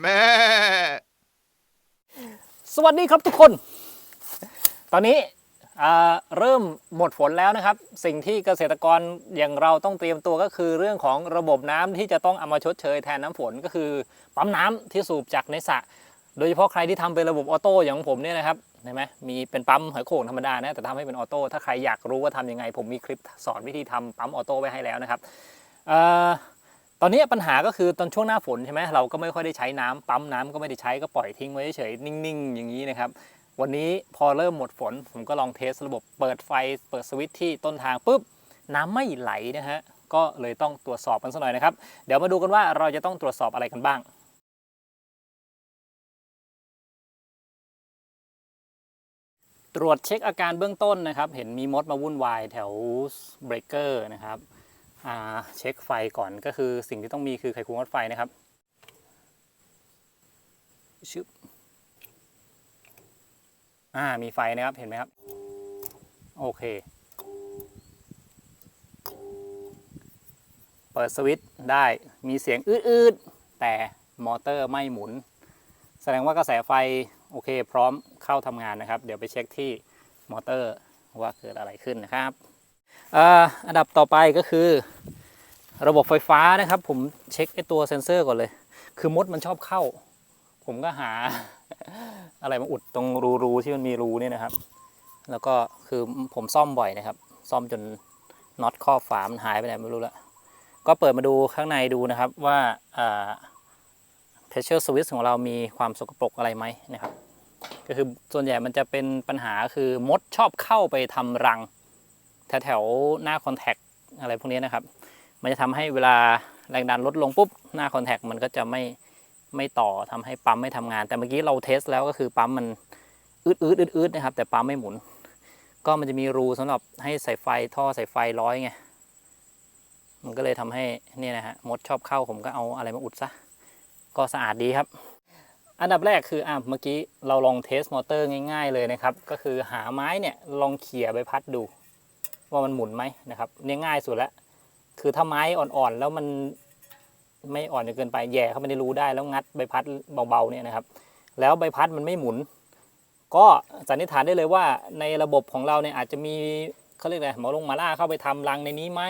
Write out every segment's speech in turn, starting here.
แม่ สวัสดีครับทุกคน ตอนนี้เริ่มหมดฝนแล้วนะครับ สิ่งที่เกษตรกรอย่างเราต้องเตรียมตัวก็คือเรื่องของระบบน้ำที่จะต้องเอามาชดเชยแทนน้ำฝนก็คือปั๊มน้ำที่สูบจากในสระโดยเฉพาะใครที่ทำเป็นระบบออโต้อย่างผมเนี่ยนะครับเห็นไหมมีเป็นปั๊มหอยโข่งธรรมดานะแต่ทำให้เป็นออโต้ถ้าใครอยากรู้ว่าทำยังไง ผมมีคลิปสอนวิธีทำปั๊มออโต้ไว้ให้แล้วนะครับเอ่อ ตอนนี้ปัญหาก็คือตอนช่วงหน้าฝนใช่ไหมเราก็ไม่ค่อยได้ใช้น้ำปั๊มน้ำก็ไม่ได้ใช้ก็ปล่อยทิ้งไว้เฉยนิ่งๆ อย่างนี้นะครับ วันนี้พอเริ่มหมดฝน ผมก็ลองเทสระบบเปิดไฟเปิดสวิตช์ที่ต้นทางปุ๊บน้ำไม่ไหลนะฮะก็เลยต้องตรวจสอบกันสักหน่อยนะครับ เดี๋ยวมาดูกันว่าเราจะต้องตรวจสอบอะไรกันบ้างตรวจเช็คอาการเบื้องต้นนะครับ เห็นมีมดมาวุ่นวายแถวเบรกเกอร์นะครับ เช็คไฟก่อนก็คือสิ่งที่ต้องมีคือไขควงวัดไฟนะครับชึบอ่ามีไฟนะครับเห็นไหมครับ โอเค เปิดสวิตช์ได้มีเสียงอืดๆ แต่มอเตอร์ไม่หมุน แสดงว่ากระแสไฟ โอเค พร้อมเข้าทำงานนะครับ เดี๋ยวไปเช็คที่มอเตอร์ว่าเกิดอะไรขึ้นนะครับ อ่าอันดับต่อไปก็คือ ระบบไฟฟ้านะครับ ผมเช็คไอตัวเซ็นเซอร์ก่อนเลย คือมดมันชอบเข้า ผมก็หา อะไรมาอุดตรงรูๆที่มันมีรูเนี่ยนะครับ แล้วก็คือผมซ่อมบ่อยนะครับ ซ่อมจนน็อตครอฝามันหายไปไหนไม่รู้ละก็เปิดมาดูข้างในดูนะครับว่าอ่า pressure switch ของเรามีความสกปรกอะไรไหมนะครับ ก็คือส่วนใหญ่มันจะเป็นปัญหาคือมดชอบเข้าไปทำรัง แถวๆหน้าคอนแทคอะไรพวกนี้นะครับ มันจะทำให้เวลาแรงดันลดลงปุ๊บหน้าคอนแทคมันก็จะไม่ไม่ต่อทำให้ปั๊มไม่ทำงาน แต่เมื่อกี้เราเทสแล้วก็คือปั๊มมันอืดอืดอืดอืดนะครับ แต่ปั๊มไม่หมุน ก็มันจะมีรูสำหรับให้ใส่ไฟท่อใส่ไฟร้อยไงมันก็เลยทำให้เนี่ยนะฮะมดชอบเข้าผมก็เอาอะไรมาอุดซะก็สะอาดดีครับ อันดับแรกคืออะเมื่อกี้เราลองเทสมอเตอร์ง่าย ๆ เลยนะครับ ก็คือหาไม้เนี่ยลองเขี่ยใบพัดดู ว่ามันหมุนไหมนะครับเนี่ยง่ายสุดแล้วคือถ้าไม้อ่อนๆแล้วมันไม่อ่อนจนเกินไปแย่เข้าไปในรูได้แล้วงัดใบพัดเบาๆเนี่ยนะครับ แล้วใบพัดมันไม่หมุน ก็สันนิษฐานได้เลยว่าในระบบของเราเนี่ยอาจจะมีเขาเรียกอะไรหมอลงมาล่าเข้าไปทำรังในนี้ไหม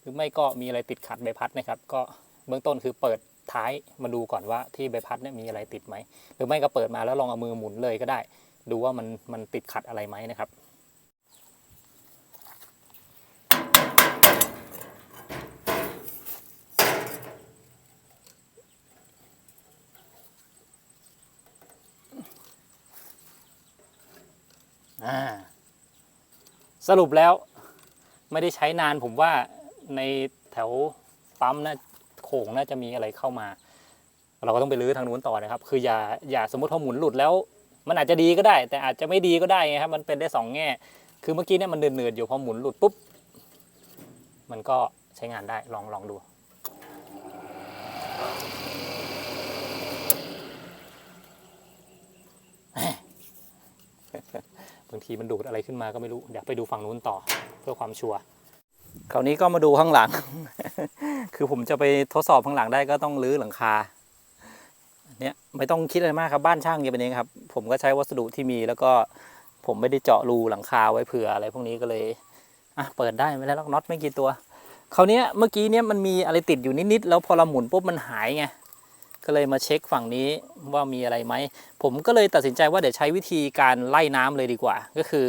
หรือไม่ก็มีอะไรติดขัดใบพัดนะครับ ก็เบื้องต้นคือเปิดท้ายมาดูก่อนว่าที่ใบพัดเนี่ยมีอะไรติดไหมหรือไม่ก็เปิดมาแล้วลองเอามือหมุนเลยก็ได้ ดูว่ามันมันติดขัดอะไรไหมนะครับ สรุปแล้วไม่ได้ใช้นานผมว่าในแถวปั๊มน่าโขงน่าจะมีอะไรเข้ามา เราก็ต้องไปรื้อทางนู้นต่อนะครับ คืออย่าอย่าสมมติพอหมุนหลุดแล้ว มันอาจจะดีก็ได้ แต่อาจจะไม่ดีก็ได้ไงครับมันเป็นได้สองแง่ คือเมื่อกี้เนี่ยมันเนืดๆอยู่พอหมุนหลุดปุ๊บมันก็ใช้งานได้ลองลองดู บางทีมันดูดอะไรขึ้นมาก็ไม่รู้ เดี๋ยวไปดูฝั่งนู้นต่อเพื่อความชัวร์คราวนี้ก็มาดูข้างหลัง คือผมจะไปทดสอบข้างหลังได้ก็ต้องรื้อหลังคา เนี่ยไม่ต้องคิดอะไรมากครับบ้านช่างจะเป็นเองครับ ผมก็ใช้วัสดุที่มีแล้วก็ผมไม่ได้เจาะรูหลังคาไว้เผื่ออะไรพวกนี้ก็เลยอะเปิดได้ไม่ได้ล็อกน็อตไม่กี่ตัวคราวนี้เมื่อกี้เนี่ยมันมีอะไรติดอยู่นิดๆแล้วพอเราหมุนปุ๊บมันหายไง ก็เลยมาเช็คฝั่งนี้ว่ามีอะไรไหม ผมก็เลยตัดสินใจว่าเดี๋ยวใช้วิธีการไล่น้ำเลยดีกว่า ก็คือ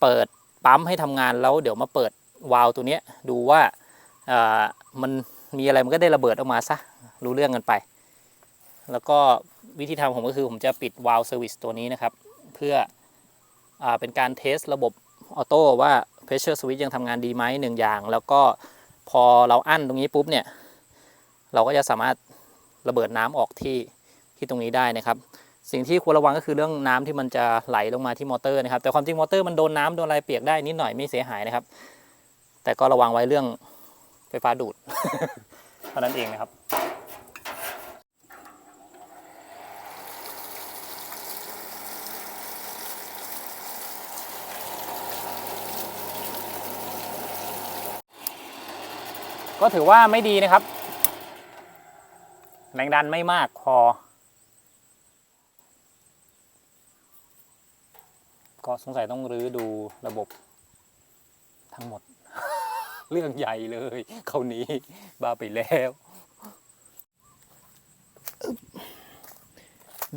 เปิดปั๊มให้ทำงานแล้วเดี๋ยวมาเปิดวาล์วตัวนี้ดูว่าอ่อมันมีอะไรมันก็ได้ระเบิดออกมาซะรู้เรื่องกันไป แล้วก็วิธีทำผมก็คือผมจะปิดวาล์วเซอร์วิสตัวนี้นะครับ เพื่ออเป็นการเทสระบบออโต้ว่า pressure switch ยังทำงานดีไหมหนึ่งอย่าง แล้วก็พอเราอั้นตรงนี้ปุ๊บเนี่ย เราก็จะสามารถ ระเบิดน้ำออกที่ที่ตรงนี้ได้นะครับ สิ่งที่ควรระวังก็คือเรื่องน้ำที่มันจะไหลลงมาที่มอเตอร์นะครับ แต่ความจริงมอเตอร์มันโดนน้ำโดนอะไรเปียกได้นิดหน่อยไม่เสียหายนะครับ แต่ก็ระวังไว้เรื่องไฟฟ้าดูดเท่านั้นเองนะครับก็ถือว่าไม่ดีนะครับ แรงดันไม่มากพอ ก็สงสัยต้องรื้อดูระบบทั้งหมด เรื่องใหญ่เลยเขานี้บ้าไปแล้ว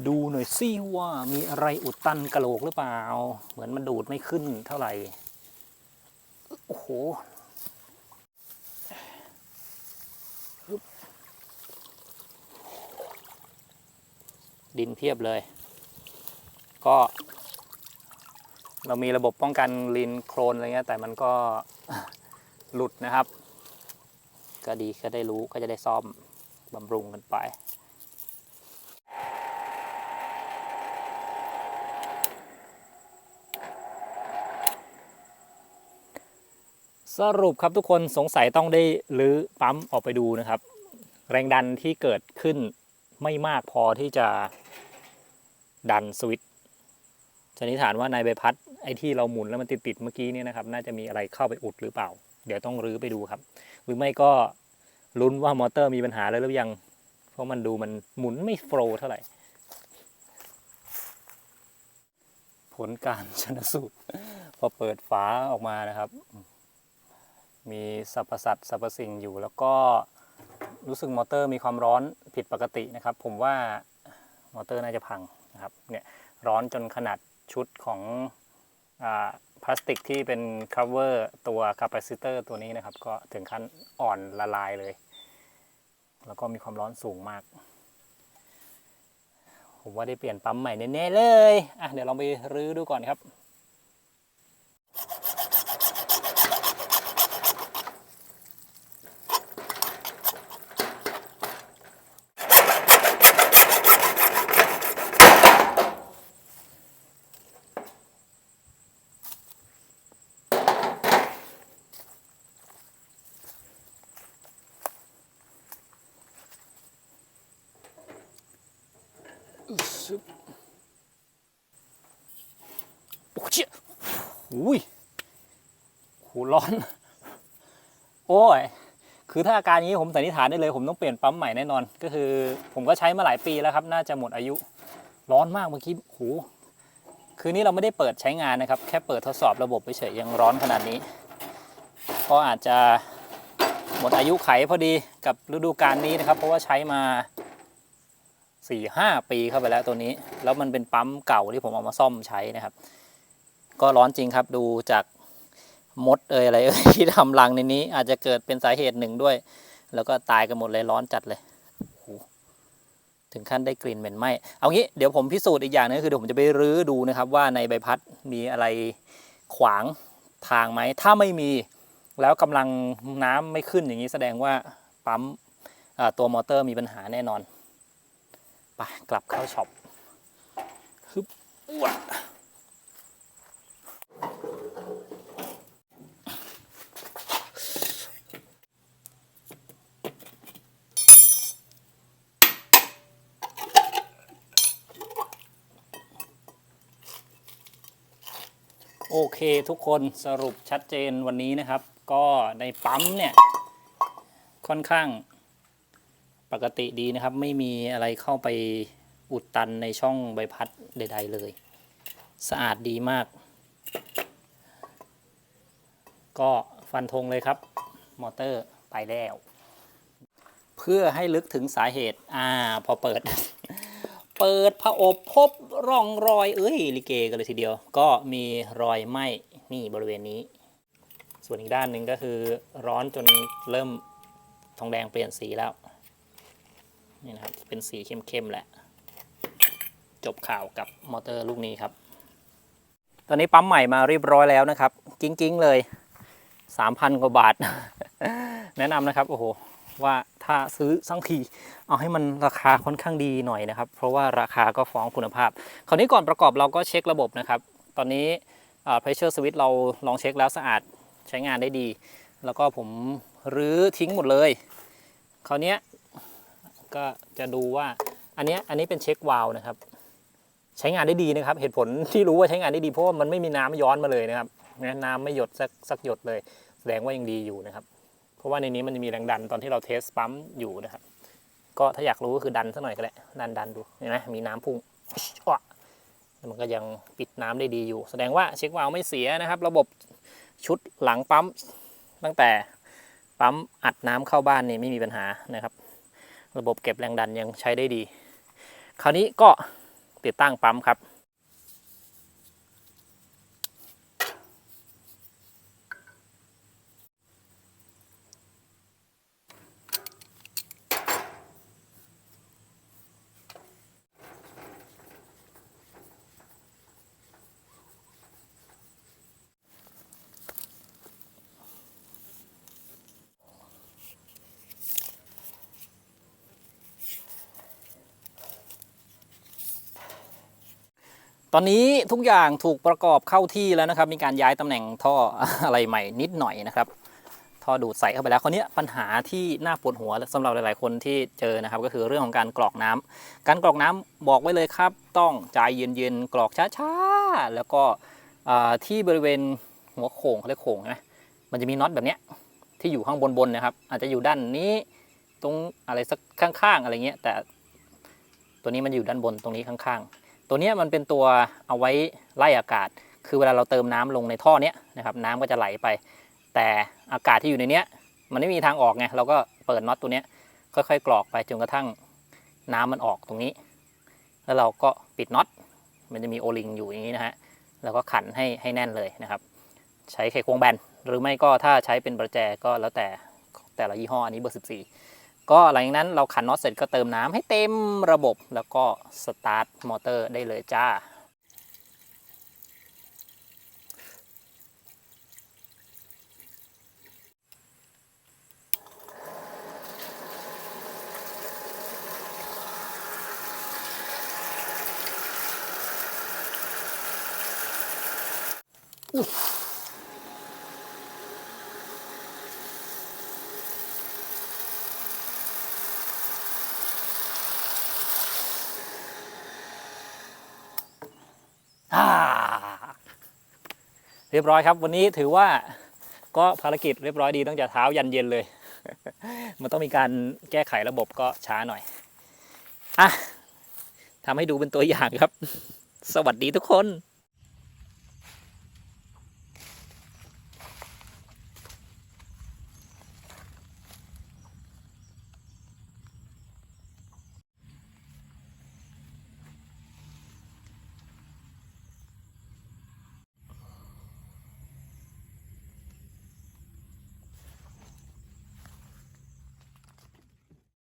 ดูหน่อยสิว่ามีอะไรอุดตันกระโหลกหรือเปล่า เหมือนมันดูดไม่ขึ้นเท่าไหร่ โอ้โห ดินเพียบเลย ก็ เรามีระบบป้องกันลินโครนอะไรเงี้ยแต่มันก็หลุดนะครับ ก็ดีก็ได้รู้ก็จะได้ซ่อมบำรุงกันไปสรุปครับทุกคนสงสัยต้องได้รื้อปั๊มออกไปดูนะครับ แรงดันที่เกิดขึ้นไม่มากพอที่จะ ดันสวิตช์สันนิษฐานว่าในใบพัดไอ้ที่เราหมุนแล้วมันติดติดเมื่อกี้เนี่ยนะครับ น่าจะมีอะไรเข้าไปอุดหรือเปล่า เดี๋ยวต้องรื้อไปดูครับ หรือไม่ก็ลุ้นว่ามอเตอร์มีปัญหาแล้วหรือยัง เพราะมันดูมันหมุนไม่โฟล์เท่าไหร่ ผลการชนสูตรพอเปิดฝาออกมานะครับ มีสรรพสัตว์สรรพสิ่งอยู่แล้วก็รู้สึกมอเตอร์มีความร้อนผิดปกตินะครับ ผมว่ามอเตอร์น่าจะพัง นะครับเนี่ยร้อนจนขนาดชุดของอพลาสติกที่เป็น cover ตัวคาปาซิเตอร์ตัวนี้นะครับ ก็ถึงขั้นอ่อนละลายเลย แล้วก็มีความร้อนสูงมาก ผมว่าได้เปลี่ยนปั๊มใหม่แน่ๆเลย อะเดี๋ยวลองไปรื้อดูก่อนครับ ซึบโอ้เชี่ยอุ้ยโหร้อน โอ้ย คือถ้าอาการนี้ผมสันนิษฐานได้เลย ผมต้องเปลี่ยนปั๊มใหม่แน่นอน ก็คือ ผมก็ใช้มาหลายปีแล้วครับ น่าจะหมดอายุ ร้อนมากเมื่อกี้โหคือนี่เราไม่ได้เปิดใช้งานนะครับ แค่เปิดทดสอบระบบไปเฉยยังร้อนขนาดนี้ ก็อาจจะหมดอายุไขพอดีกับฤดูกาลนี้นะครับ เพราะว่าใช้มา สี่ห้าปีเข้าไปแล้วตัวนี้ แล้วมันเป็นปั๊มเก่าที่ผมเอามาซ่อมใช้นะครับ ก็ร้อนจริงครับดูจากมดเอ่ยอะไรเอ่ยที่ทำรังในนี้ อาจจะเกิดเป็นสาเหตุหนึ่งด้วย แล้วก็ตายกันหมดเลยร้อนจัดเลยถึงขั้นได้กลิ่นเหม็นไหมเอางี้เดี๋ยวผมพิสูจน์อีกอย่างนึงคือเดี๋ยวผมจะไปรื้อดูนะครับ ว่าในใบพัดมีอะไรขวางทางไหม ถ้าไม่มีแล้วกำลังน้ำไม่ขึ้นอย่างนี้แสดงว่าปั๊มตัวมอเตอร์มีปัญหาแน่นอน ไปกลับเข้าช็อปฮึบอ้วโอเคทุกคนสรุปชัดเจนวันนี้นะครับ ก็ในปั๊มเนี่ย ค่อนข้าง ปกติดีนะครับ ไม่มีอะไรเข้าไปอุดตันในช่องใบพัดใด ๆ เลย สะอาดดีมาก ก็ฟันธงเลยครับ มอเตอร์ไปแล้ว เพื่อให้ลึกถึงสาเหตุ อ่า พอเปิด เปิดผอบพบร่องรอย เอ้ย ลิเกกันเลยทีเดียว ก็มีรอยไหม้นี่บริเวณนี้ ส่วนอีกด้านหนึ่งก็คือร้อนจนเริ่มทองแดงเปลี่ยนสีแล้ว นี่นะครับ เป็นสีเข้มๆแหละ จบข่าวกับมอเตอร์ลูกนี้ครับ ตอนนี้ปั๊มใหม่มาเรียบร้อยแล้วนะครับ กิ้งๆเลย 3,000 กว่าบาท แนะนำนะครับ โอ้โห ว่าถ้าซื้อสังทีเอาให้มันราคาค่อนข้างดีหน่อยนะครับ เพราะว่าราคาก็ฟ้องคุณภาพ คราวนี้ก่อนประกอบเราก็เช็คระบบนะครับ ตอนนี้อ่า pressure switch เราลองเช็คแล้วสะอาดใช้งานได้ดี แล้วก็ผมรื้อทิ้งหมดเลย คราวนี้ ก็จะดูว่าอันนี้อันนี้เป็นเช็ควาล์วนะครับ ใช้งานได้ดีนะครับ เหตุผลที่รู้ว่าใช้งานได้ดีเพราะว่ามันไม่มีน้ำย้อนมาเลยนะครับนะน้ำไม่หยดสักสักหยดเลย แสดงว่ายังดีอยู่นะครับ เพราะว่าในนี้มันจะมีแรงดันตอนที่เราเทสปั๊มอยู่นะครับ ก็ถ้าอยากรู้ก็คือดันสักหน่อยก็ได้ดันดันดูเห็นไหมมีน้ำพุ่งอ๊ะมันก็ยังปิดน้ำได้ดีอยู่ แสดงว่าเช็ควาล์วไม่เสียนะครับ ระบบชุดหลังปั๊มตั้งแต่ปั๊มอัดน้ำเข้าบ้านนี่ไม่มีปัญหานะครับ ระบบเก็บแรงดันยังใช้ได้ดี คราวนี้ก็ติดตั้งปั๊มครับ ตอนนี้ทุกอย่างถูกประกอบเข้าที่แล้วนะครับ มีการย้ายตำแหน่งท่ออะไรใหม่นิดหน่อยนะครับท่อดูดใส่เข้าไปแล้วคราวนี้ปัญหาที่น่าปวดหัวสำหรับหลาย ๆ คนที่เจอนะครับ ก็คือเรื่องของการกรอกน้ำการกรอกน้ำบอกไว้เลยครับ ต้องใจเย็นๆกรอกช้าๆแล้วก็ที่บริเวณหัวโข่งเขาเรียกโข่งใช่ไหมมันจะมีน็อตแบบเนี้ยที่อยู่ข้างบนๆนะครับ อาจจะอยู่ด้านนี้ตรงอะไรสักข้างๆอะไรเงี้ยแต่ตัวนี้มันอยู่ด้านบนตรงนี้ข้างๆ ตัวนี้มันเป็นตัวเอาไว้ไล่อากาศ คือเวลาเราเติมน้ำลงในท่อเนี้ยนะครับน้ำก็จะไหลไป แต่อากาศที่อยู่ในเนี้ยมันไม่มีทางออกไงเราก็เปิดน็อตตัวเนี้ยค่อยๆกรอกไปจนกระทั่งน้ำมันออกตรงนี้ แล้วเราก็ปิดน็อตมันจะมีโอลิงอยู่อย่างนี้นะฮะแล้วก็ขันให้ให้แน่นเลยนะครับ ใช้ไขควงแบนหรือไม่ก็ถ้าใช้เป็นประแจก็แล้วแต่แต่ละยี่ห้ออันนี้เบอร์ 14 ก็หลังจากนั้นเราขันน็อตเสร็จก็เติมน้ำให้เต็มระบบแล้วก็สตาร์ทมอเตอร์ได้เลยจ้าอ เรียบร้อยครับ วันนี้ถือว่าก็ภารกิจเรียบร้อยดีตั้งแต่เท้ายันเย็นเลย มันต้องมีการแก้ไขระบบก็ช้าหน่อยอะทำให้ดูเป็นตัวอย่างครับ สวัสดีทุกคน